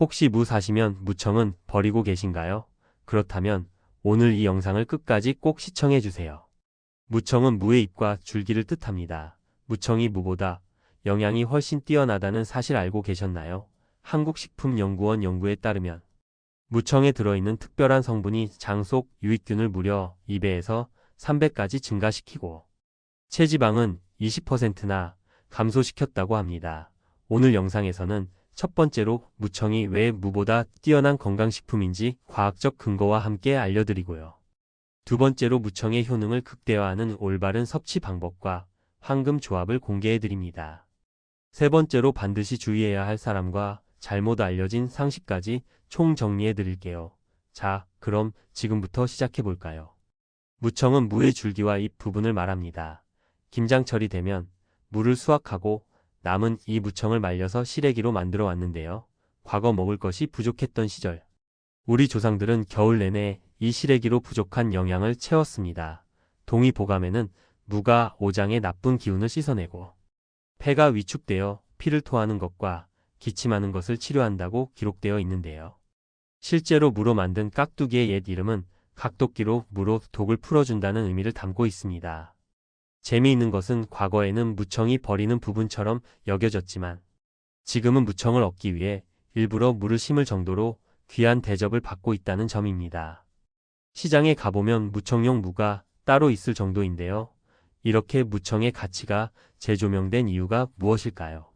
혹시 무 사시면 무청은 버리고 계신가요? 그렇다면 오늘 이 영상을 끝까지 꼭 시청해 주세요. 무청은 무의 잎과 줄기를 뜻합니다. 무청이 무보다 영양이 훨씬 뛰어나다는 사실 알고 계셨나요? 한국식품연구원 연구에 따르면 무청에 들어있는 특별한 성분이 장 속 유익균을 무려 2배에서 3배까지 증가시키고 체지방은 20%나 감소시켰다고 합니다. 오늘 영상에서는 첫 번째로 무청이 왜 무보다 뛰어난 건강식품인지 과학적 근거와 함께 알려드리고요. 두 번째로 무청의 효능을 극대화하는 올바른 섭취 방법과 황금 조합을 공개해드립니다. 세 번째로 반드시 주의해야 할 사람과 잘못 알려진 상식까지 총 정리해드릴게요. 자, 그럼 지금부터 시작해볼까요? 무청은 무의 줄기와 잎 부분을 말합니다. 김장철이 되면 물을 수확하고 남은 이 무청을 말려서 시래기로 만들어 왔는데요. 과거 먹을 것이 부족했던 시절. 우리 조상들은 겨울 내내 이 시래기로 부족한 영양을 채웠습니다. 동의보감에는 무가 오장의 나쁜 기운을 씻어내고 폐가 위축되어 피를 토하는 것과 기침하는 것을 치료한다고 기록되어 있는데요. 실제로 무로 만든 깍두기의 옛 이름은 각도기로 무로 독을 풀어준다는 의미를 담고 있습니다. 재미있는 것은 과거에는 무청이 버리는 부분처럼 여겨졌지만 지금은 무청을 얻기 위해 일부러 물을 심을 정도로 귀한 대접을 받고 있다는 점입니다. 시장에 가보면 무청용 무가 따로 있을 정도인데요. 이렇게 무청의 가치가 재조명된 이유가 무엇일까요?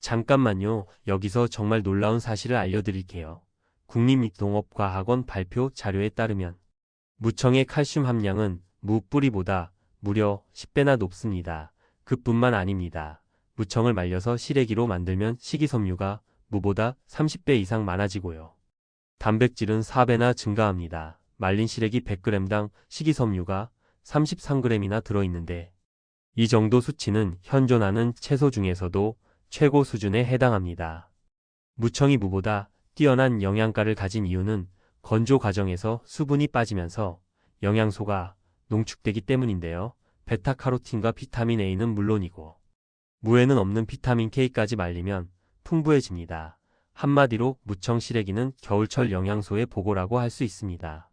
잠깐만요. 여기서 정말 놀라운 사실을 알려드릴게요. 국립농업과학원 발표 자료에 따르면 무청의 칼슘 함량은 무 뿌리보다 무려 10배나 높습니다. 그뿐만 아닙니다. 무청을 말려서 시래기로 만들면 식이섬유가 무보다 30배 이상 많아지고요. 단백질은 4배나 증가합니다. 말린 시래기 100g당 식이섬유가 33g이나 들어있는데 이 정도 수치는 현존하는 채소 중에서도 최고 수준에 해당합니다. 무청이 무보다 뛰어난 영양가를 가진 이유는 건조 과정에서 수분이 빠지면서 영양소가 농축되기 때문인데요. 베타카로틴과 비타민 A는 물론이고 무에는 없는 비타민 K까지 말리면 풍부해집니다. 한마디로 무청 시래기는 겨울철 영양소의 보고라고 할 수 있습니다.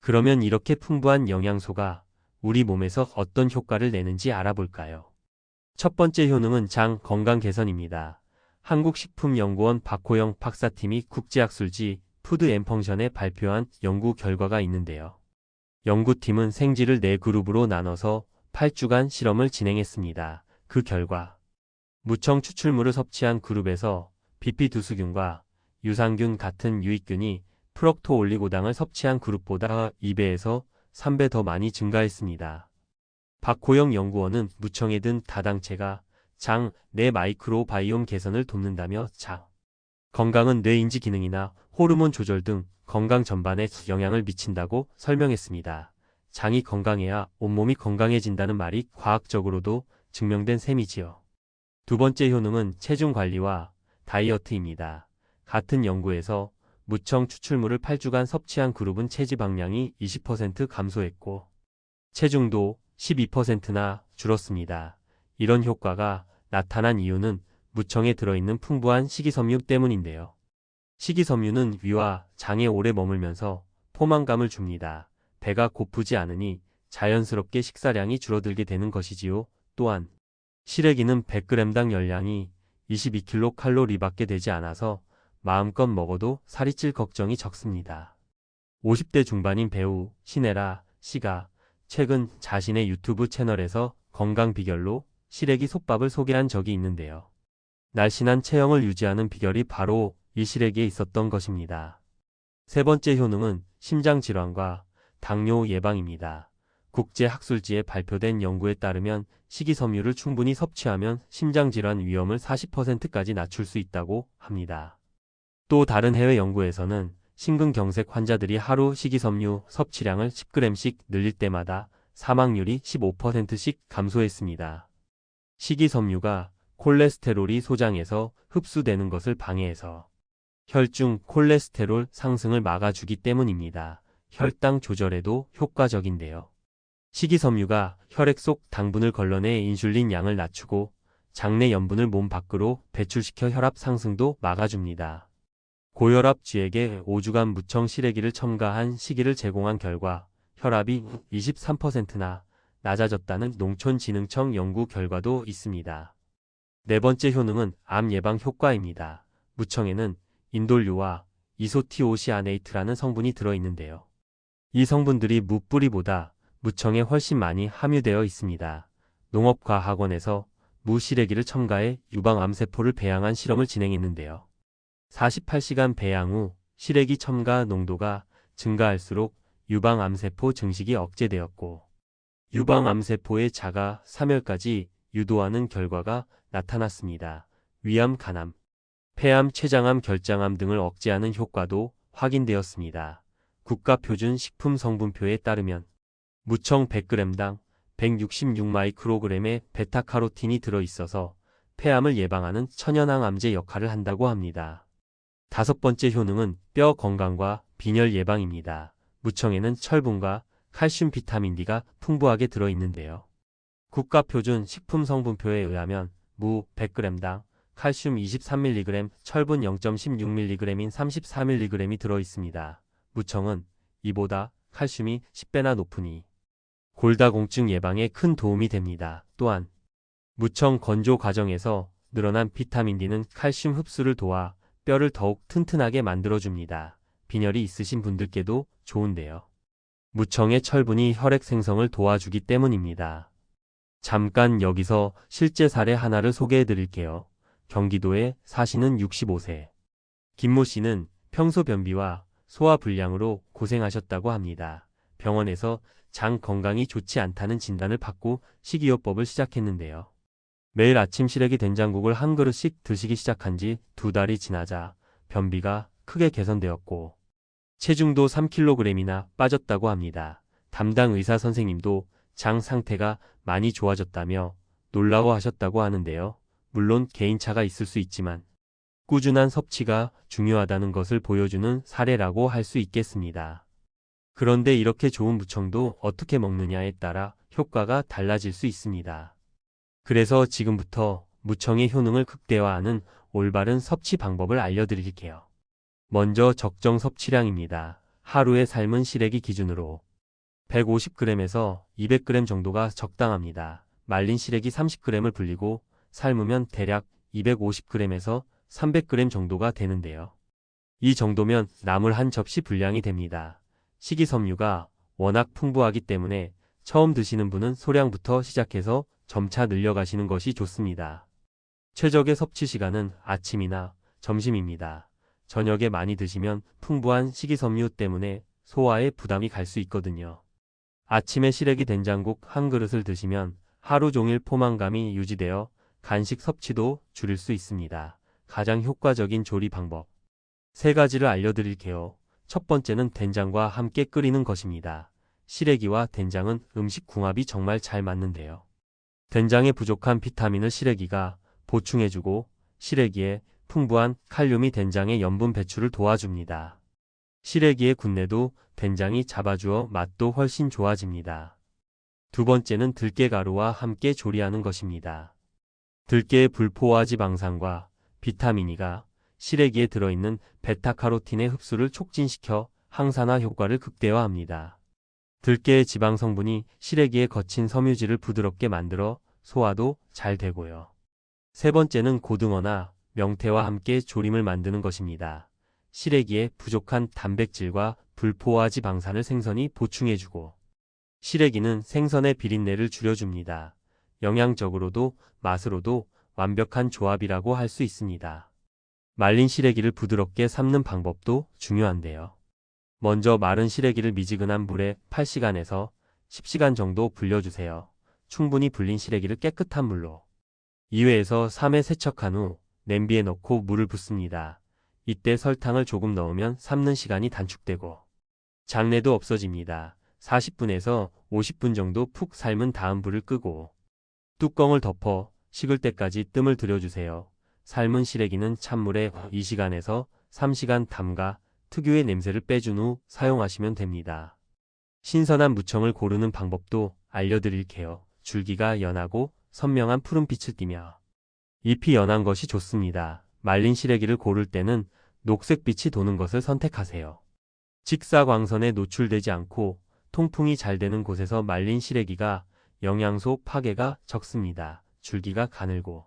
그러면 이렇게 풍부한 영양소가 우리 몸에서 어떤 효과를 내는지 알아볼까요? 첫 번째 효능은 장 건강 개선입니다. 한국식품연구원 박호영 박사팀이 국제학술지 푸드 앤 펑션에 발표한 연구 결과가 있는데요. 연구팀은 생쥐를 4그룹으로 나눠서 8주간 실험을 진행했습니다. 그 결과 무청 추출물을 섭취한 그룹에서 비피두수균과 유산균 같은 유익균이 프럭토올리고당을 섭취한 그룹보다 2배에서 3배 더 많이 증가했습니다. 박호영 연구원은 무청에 든 다당체가 장 내 마이크로바이옴 개선을 돕는다며 장 건강은 뇌 인지 기능이나 호르몬 조절 등 건강 전반에 영향을 미친다고 설명했습니다. 장이 건강해야 온몸이 건강해진다는 말이 과학적으로도 증명된 셈이지요. 두 번째 효능은 체중 관리와 다이어트입니다. 같은 연구에서 무청 추출물을 8주간 섭취한 그룹은 체지 방량이 20% 감소했고 체중도 12%나 줄었습니다. 이런 효과가 나타난 이유는 무청에 들어있는 풍부한 식이섬유 때문인데요. 식이섬유는 위와 장에 오래 머물면서 포만감을 줍니다. 배가 고프지 않으니 자연스럽게 식사량이 줄어들게 되는 것이지요. 또한 시래기는 100g당 열량이 22kcal밖에 되지 않아서 마음껏 먹어도 살이 찔 걱정이 적습니다. 50대 중반인 배우 신혜라 씨가 최근 자신의 유튜브 채널에서 건강 비결로 시래기 솥밥을 소개한 적이 있는데요. 날씬한 체형을 유지하는 비결이 바로 이 시래기에 있었던 것입니다. 세 번째 효능은 심장질환과 당뇨 예방입니다. 국제학술지에 발표된 연구에 따르면 식이섬유를 충분히 섭취하면 심장질환 위험을 40%까지 낮출 수 있다고 합니다. 또 다른 해외 연구에서는 심근경색 환자들이 하루 식이섬유 섭취량을 10g씩 늘릴 때마다 사망률이 15%씩 감소했습니다. 식이섬유가 콜레스테롤이 소장에서 흡수되는 것을 방해해서 혈중 콜레스테롤 상승을 막아주기 때문입니다. 혈당 조절에도 효과적인데요. 식이섬유가 혈액 속 당분을 걸러내 인슐린 양을 낮추고 장내 염분을 몸 밖으로 배출시켜 혈압 상승도 막아줍니다. 고혈압 쥐에게 5주간 무청 시래기를 첨가한 시기를 제공한 결과 혈압이 23%나 낮아졌다는 농촌진흥청 연구 결과도 있습니다. 네 번째 효능은 암 예방 효과입니다. 무청에는 인돌류와 이소티오시아네이트라는 성분이 들어있는데요. 이 성분들이 무뿌리보다 무청에 훨씬 많이 함유되어 있습니다. 농업과학원에서 무시래기를 첨가해 유방 암세포를 배양한 실험을 진행했는데요. 48시간 배양 후 시래기 첨가 농도가 증가할수록 유방 암세포 증식이 억제되었고 유방 암세포의 자가 사멸까지 유도하는 결과가 나타났습니다. 위암, 간암, 폐암, 췌장암, 결장암 등을 억제하는 효과도 확인되었습니다. 국가표준 식품 성분표에 따르면 무청 100g당 166마이크로그램의 베타카로틴이 들어있어서 폐암을 예방하는 천연항 암제 역할을 한다고 합니다. 다섯 번째 효능은 뼈 건강과 빈혈 예방입니다. 무청에는 철분과 칼슘 비타민 D가 풍부하게 들어있는데요. 국가표준 식품성분표에 의하면 무 100g당 칼슘 23mg, 철분 0.16mg인 34mg이 들어있습니다. 무청은 이보다 칼슘이 10배나 높으니 골다공증 예방에 큰 도움이 됩니다. 또한 무청 건조 과정에서 늘어난 비타민 D는 칼슘 흡수를 도와 뼈를 더욱 튼튼하게 만들어줍니다. 빈혈이 있으신 분들께도 좋은데요. 무청의 철분이 혈액 생성을 도와주기 때문입니다. 잠깐 여기서 실제 사례 하나를 소개해 드릴게요. 경기도에 사시는 65세. 김모 씨는 평소 변비와 소화 불량으로 고생하셨다고 합니다. 병원에서 장 건강이 좋지 않다는 진단을 받고 식이요법을 시작했는데요. 매일 아침 시래기 된장국을 한 그릇씩 드시기 시작한 지 두 달이 지나자 변비가 크게 개선되었고 체중도 3kg이나 빠졌다고 합니다. 담당 의사 선생님도 장 상태가 많이 좋아졌다며 놀라워하셨다고 하는데요. 물론 개인차가 있을 수 있지만 꾸준한 섭취가 중요하다는 것을 보여주는 사례라고 할 수 있겠습니다. 그런데 이렇게 좋은 무청도 어떻게 먹느냐에 따라 효과가 달라질 수 있습니다. 그래서 지금부터 무청의 효능을 극대화하는 올바른 섭취 방법을 알려드릴게요. 먼저 적정 섭취량입니다. 하루에 삶은 시래기 기준으로 150g에서 200g 정도가 적당합니다. 말린 시래기 30g을 불리고 삶으면 대략 250g에서 300g 정도가 되는데요. 이 정도면 나물 한 접시 분량이 됩니다. 식이섬유가 워낙 풍부하기 때문에 처음 드시는 분은 소량부터 시작해서 점차 늘려가시는 것이 좋습니다. 최적의 섭취 시간은 아침이나 점심입니다. 저녁에 많이 드시면 풍부한 식이섬유 때문에 소화에 부담이 갈 수 있거든요. 아침에 시래기 된장국 한 그릇을 드시면 하루 종일 포만감이 유지되어 간식 섭취도 줄일 수 있습니다. 가장 효과적인 조리 방법. 세 가지를 알려드릴게요. 첫 번째는 된장과 함께 끓이는 것입니다. 시래기와 된장은 음식 궁합이 정말 잘 맞는데요. 된장에 부족한 비타민을 시래기가 보충해주고 시래기에 풍부한 칼륨이 된장의 염분 배출을 도와줍니다. 시래기의 군내도 된장이 잡아주어 맛도 훨씬 좋아집니다. 두 번째는 들깨가루와 함께 조리하는 것입니다. 들깨의 불포화 지방산과 비타민이가 시래기에 들어있는 베타카로틴의 흡수를 촉진시켜 항산화 효과를 극대화합니다. 들깨의 지방 성분이 시래기의 거친 섬유질을 부드럽게 만들어 소화도 잘 되고요. 세 번째는 고등어나 명태와 함께 조림을 만드는 것입니다. 시래기에 부족한 단백질과 불포화 지방산을 생선이 보충해주고 시래기는 생선의 비린내를 줄여줍니다. 영양적으로도 맛으로도 완벽한 조합이라고 할 수 있습니다. 말린 시래기를 부드럽게 삶는 방법도 중요한데요. 먼저 마른 시래기를 미지근한 물에 8시간에서 10시간 정도 불려주세요. 충분히 불린 시래기를 깨끗한 물로 2회에서 3회 세척한 후 냄비에 넣고 물을 붓습니다. 이때 설탕을 조금 넣으면 삶는 시간이 단축되고 장내도 없어집니다. 40분에서 50분 정도 푹 삶은 다음 불을 끄고 뚜껑을 덮어 식을 때까지 뜸을 들여주세요. 삶은 시래기는 찬물에 2시간에서 3시간 담가 특유의 냄새를 빼준 후 사용하시면 됩니다. 신선한 무청을 고르는 방법도 알려드릴게요. 줄기가 연하고 선명한 푸른빛을 띠며 잎이 연한 것이 좋습니다. 말린 시래기를 고를 때는 녹색빛이 도는 것을 선택하세요. 직사광선에 노출되지 않고 통풍이 잘 되는 곳에서 말린 시래기가 영양소 파괴가 적습니다. 줄기가 가늘고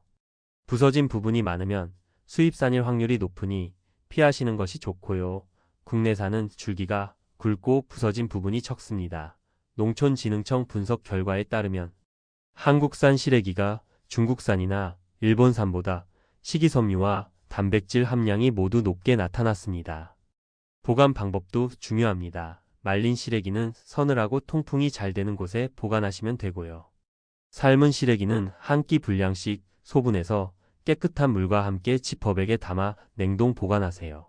부서진 부분이 많으면 수입산일 확률이 높으니 피하시는 것이 좋고요. 국내산은 줄기가 굵고 부서진 부분이 적습니다. 농촌진흥청 분석 결과에 따르면 한국산 시래기가 중국산이나 일본산보다 식이섬유와 단백질 함량이 모두 높게 나타났습니다. 보관 방법도 중요합니다. 말린 시래기는 서늘하고 통풍이 잘 되는 곳에 보관하시면 되고요. 삶은 시래기는 한 끼 분량씩 소분해서 깨끗한 물과 함께 지퍼백에 담아 냉동 보관하세요.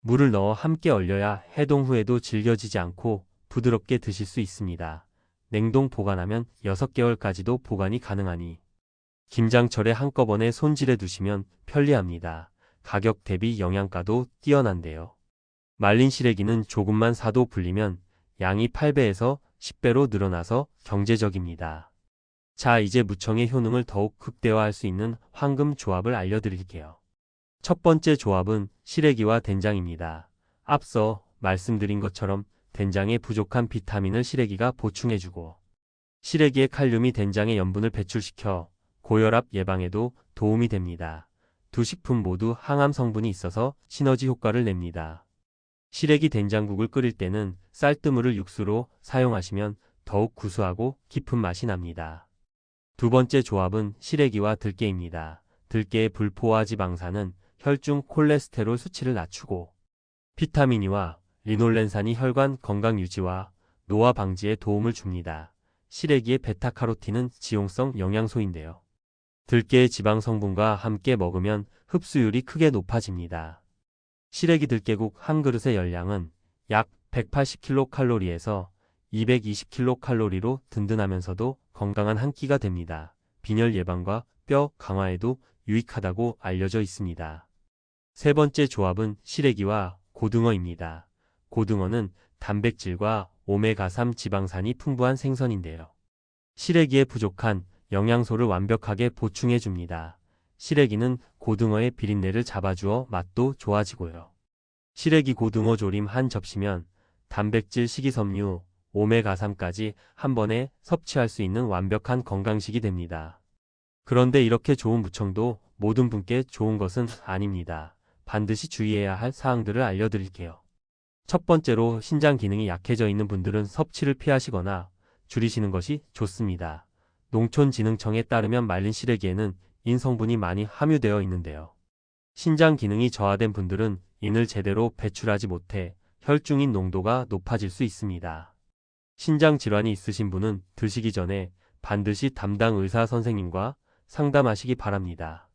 물을 넣어 함께 얼려야 해동 후에도 질겨지지 않고 부드럽게 드실 수 있습니다. 냉동 보관하면 6개월까지도 보관이 가능하니 김장철에 한꺼번에 손질해 두시면 편리합니다. 가격 대비 영양가도 뛰어난데요. 말린 시래기는 조금만 사도 불리면 양이 8배에서 10배로 늘어나서 경제적입니다. 자, 이제 무청의 효능을 더욱 극대화할 수 있는 황금 조합을 알려드릴게요. 첫 번째 조합은 시래기와 된장입니다. 앞서 말씀드린 것처럼 된장에 부족한 비타민을 시래기가 보충해주고 시래기의 칼륨이 된장의 염분을 배출시켜 고혈압 예방에도 도움이 됩니다. 두 식품 모두 항암 성분이 있어서 시너지 효과를 냅니다. 시래기 된장국을 끓일 때는 쌀뜨물을 육수로 사용하시면 더욱 구수하고 깊은 맛이 납니다. 두 번째 조합은 시래기와 들깨입니다. 들깨의 불포화 지방산은 혈중 콜레스테롤 수치를 낮추고 비타민이와 리놀렌산이 혈관 건강 유지와 노화 방지에 도움을 줍니다. 시래기의 베타카로틴은 지용성 영양소인데요. 들깨의 지방 성분과 함께 먹으면 흡수율이 크게 높아집니다. 시래기 들깨국 한 그릇의 열량은 약 180kcal에서 220kcal로 든든하면서도 건강한 한 끼가 됩니다. 빈혈 예방과 뼈 강화에도 유익하다고 알려져 있습니다. 세 번째 조합은 시래기와 고등어입니다. 고등어는 단백질과 오메가3 지방산이 풍부한 생선인데요. 시래기에 부족한 영양소를 완벽하게 보충해 줍니다. 시래기는 고등어의 비린내를 잡아주어 맛도 좋아지고요. 시래기 고등어 조림 한 접시면 단백질 식이섬유, 오메가3까지 한 번에 섭취할 수 있는 완벽한 건강식이 됩니다. 그런데 이렇게 좋은 무청도 모든 분께 좋은 것은 아닙니다. 반드시 주의해야 할 사항들을 알려드릴게요. 첫 번째로 신장 기능이 약해져 있는 분들은 섭취를 피하시거나 줄이시는 것이 좋습니다. 농촌진흥청에 따르면 말린 시래기에는 인 성분이 많이 함유되어 있는데요. 신장 기능이 저하된 분들은 인을 제대로 배출하지 못해 혈중인 농도가 높아질 수 있습니다. 신장 질환이 있으신 분은 드시기 전에 반드시 담당 의사 선생님과 상담하시기 바랍니다.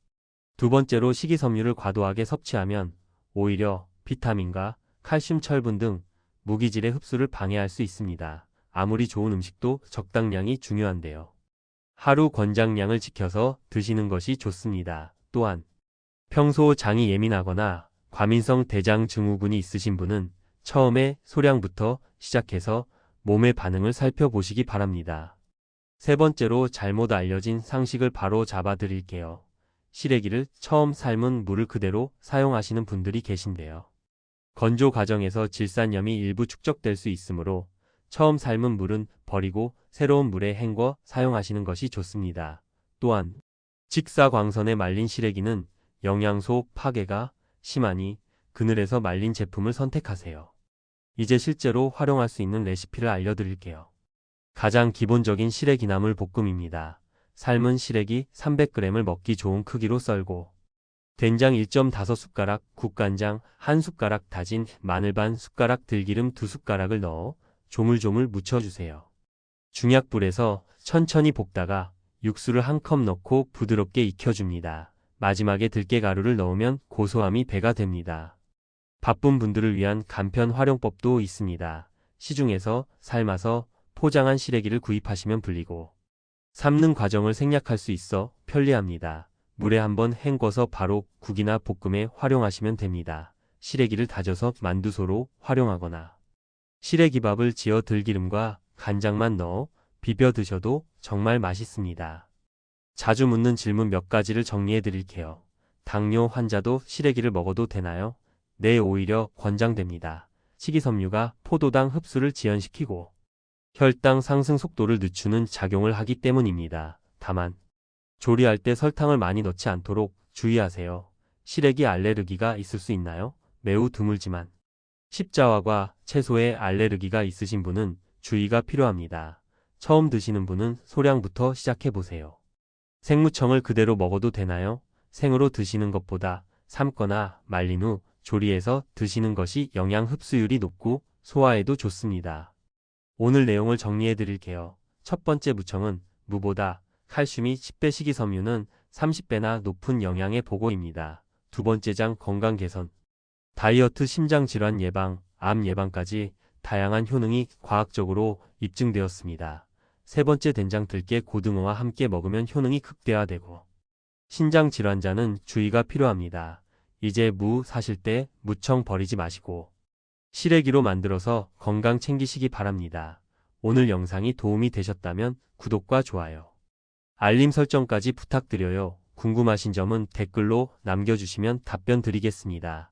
두 번째로 식이섬유를 과도하게 섭취하면 오히려 비타민과 칼슘 철분 등 무기질의 흡수를 방해할 수 있습니다. 아무리 좋은 음식도 적당량이 중요한데요. 하루 권장량을 지켜서 드시는 것이 좋습니다. 또한 평소 장이 예민하거나 과민성 대장 증후군이 있으신 분은 처음에 소량부터 시작해서 몸의 반응을 살펴보시기 바랍니다. 세 번째로 잘못 알려진 상식을 바로 잡아 드릴게요. 시래기를 처음 삶은 물을 그대로 사용하시는 분들이 계신데요. 건조 과정에서 질산염이 일부 축적될 수 있으므로 처음 삶은 물은 버리고 새로운 물에 헹궈 사용하시는 것이 좋습니다. 또한 직사광선에 말린 시래기는 영양소 파괴가 심하니 그늘에서 말린 제품을 선택하세요. 이제 실제로 활용할 수 있는 레시피를 알려드릴게요. 가장 기본적인 시래기나물 볶음입니다. 삶은 시래기 300g을 먹기 좋은 크기로 썰고 된장 1.5숟가락, 국간장 1숟가락 다진 마늘 반 숟가락 들기름 2숟가락을 넣어 조물조물 묻혀주세요. 중약불에서 천천히 볶다가 육수를 한 컵 넣고 부드럽게 익혀줍니다. 마지막에 들깨가루를 넣으면 고소함이 배가 됩니다. 바쁜 분들을 위한 간편 활용법도 있습니다. 시중에서 삶아서 포장한 시래기를 구입하시면 불리고 삶는 과정을 생략할 수 있어 편리합니다. 물에 한번 헹궈서 바로 국이나 볶음에 활용하시면 됩니다. 시래기를 다져서 만두소로 활용하거나 시래기밥을 지어 들기름과 간장만 넣어 비벼 드셔도 정말 맛있습니다. 자주 묻는 질문 몇 가지를 정리해 드릴게요. 당뇨 환자도 시래기를 먹어도 되나요? 뇌에 오히려 권장됩니다. 식이섬유가 포도당 흡수를 지연시키고 혈당 상승 속도를 늦추는 작용을 하기 때문입니다. 다만 조리할 때 설탕을 많이 넣지 않도록 주의하세요. 시래기 알레르기가 있을 수 있나요? 매우 드물지만 십자화과 채소에 알레르기가 있으신 분은 주의가 필요합니다. 처음 드시는 분은 소량부터 시작해 보세요. 생무청을 그대로 먹어도 되나요? 생으로 드시는 것보다 삶거나 말린 후 조리해서 드시는 것이 영양 흡수율이 높고 소화에도 좋습니다. 오늘 내용을 정리해 드릴게요. 첫 번째 무청은 무보다 칼슘이 10배 식이섬유는 30배나 높은 영양의 보고입니다. 두 번째 장 건강 개선. 다이어트 심장 질환 예방, 암 예방까지 다양한 효능이 과학적으로 입증되었습니다. 세 번째 된장 들깨 고등어와 함께 먹으면 효능이 극대화되고 신장 질환자는 주의가 필요합니다. 이제 무 사실 때 무청 버리지 마시고 시래기로 만들어서 건강 챙기시기 바랍니다. 오늘 영상이 도움이 되셨다면 구독과 좋아요, 알림 설정까지 부탁드려요. 궁금하신 점은 댓글로 남겨주시면 답변 드리겠습니다.